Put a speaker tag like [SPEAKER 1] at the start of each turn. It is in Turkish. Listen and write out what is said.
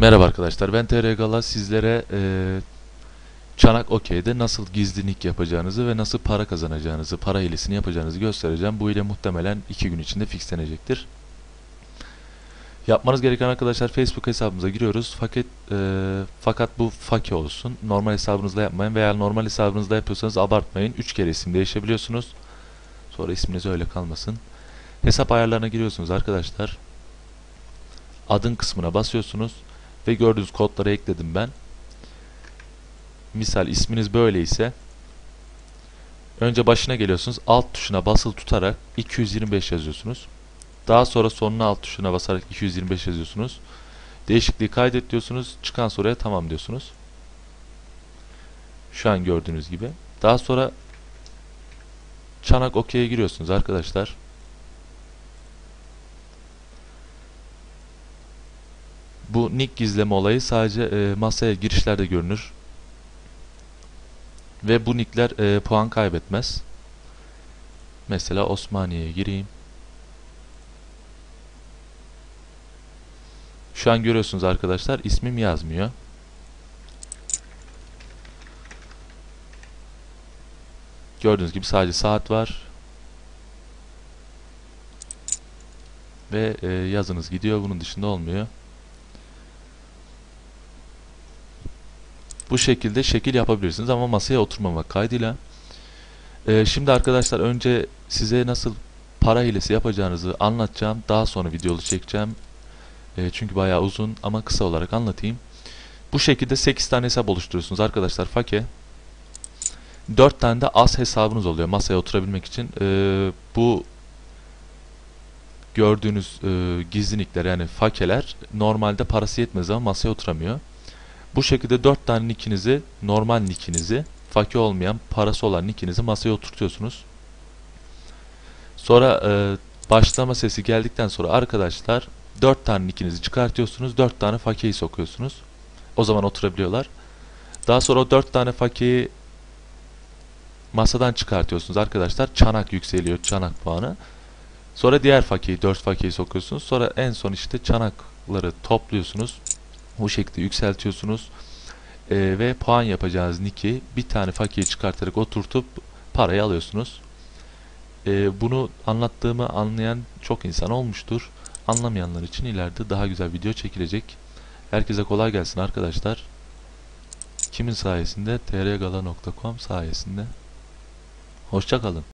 [SPEAKER 1] Merhaba arkadaşlar ben TR Gala sizlere eee, Çanak Okey'de nasıl gizli nick yapacağınızı ve nasıl para kazanacağınızı, para hilesini yapacağınızı göstereceğim. Bu hile muhtemelen 2 gün içinde fixlenecektir. Yapmanız gereken arkadaşlar Facebook hesabımıza giriyoruz. Fakat eee, fakat bu fake olsun. Normal hesabınızda yapmayın veya normal hesabınızda yapıyorsanız abartmayın. 3 kere isim değişebiliyorsunuz. Sonra isminiz öyle kalmasın. Hesap ayarlarına giriyorsunuz arkadaşlar. Adın kısmına basıyorsunuz ve gördüğünüz kodları ekledim ben. Misal isminiz böyle ise önce başına geliyorsunuz. Alt tuşuna basılı tutarak 225 yazıyorsunuz. Daha sonra sonuna alt tuşuna basarak 225 yazıyorsunuz. Değişikliği kaydet diyorsunuz. Çıkan soruya tamam diyorsunuz. Şu an gördüğünüz gibi. Daha sonra çanak okey'e giriyorsunuz arkadaşlar. Bu nick gizleme olayı sadece e, masaya girişlerde görünür. Ve bu nickler e, puan kaybetmez. Mesela Osmaniye'ye gireyim. Şu an görüyorsunuz arkadaşlar ismim yazmıyor. Gördüğünüz gibi sadece saat var. Ve e, yazınız gidiyor. Bunun dışında olmuyor. Bu şekilde şekil yapabilirsiniz ama masaya oturmamak kaydıyla. Ee, şimdi arkadaşlar önce size nasıl para hilesi yapacağınızı anlatacağım. Daha sonra videolu çekeceğim. Ee, çünkü bayağı uzun ama kısa olarak anlatayım. Bu şekilde 8 tane hesap oluşturuyorsunuz arkadaşlar fake. 4 tane de az hesabınız oluyor masaya oturabilmek için. Ee, bu gördüğünüz e, gizlilikler yani fakeler normalde parası yetmez zaman masaya oturamıyor. Bu şekilde 4 tane nickinizi, normal nickinizi, fake olmayan, parası olan nickinizi masaya oturtuyorsunuz. Sonra e, başlama sesi geldikten sonra arkadaşlar 4 tane nickinizi çıkartıyorsunuz, 4 tane fakeyi sokuyorsunuz. O zaman oturabiliyorlar. Daha sonra o 4 tane fakeyi masadan çıkartıyorsunuz arkadaşlar. Çanak yükseliyor, çanak puanı. Sonra diğer fakeyi, 4 fakeyi sokuyorsunuz. Sonra en son işte çanakları topluyorsunuz. Bu şekilde yükseltiyorsunuz. Ee, ve puan yapacağınız nick'i bir tane fakiye çıkartarak oturtup parayı alıyorsunuz. Ee, bunu anlattığımı anlayan çok insan olmuştur. Anlamayanlar için ileride daha güzel video çekilecek. Herkese kolay gelsin arkadaşlar. Kimin sayesinde? trgala.com sayesinde. Hoşçakalın.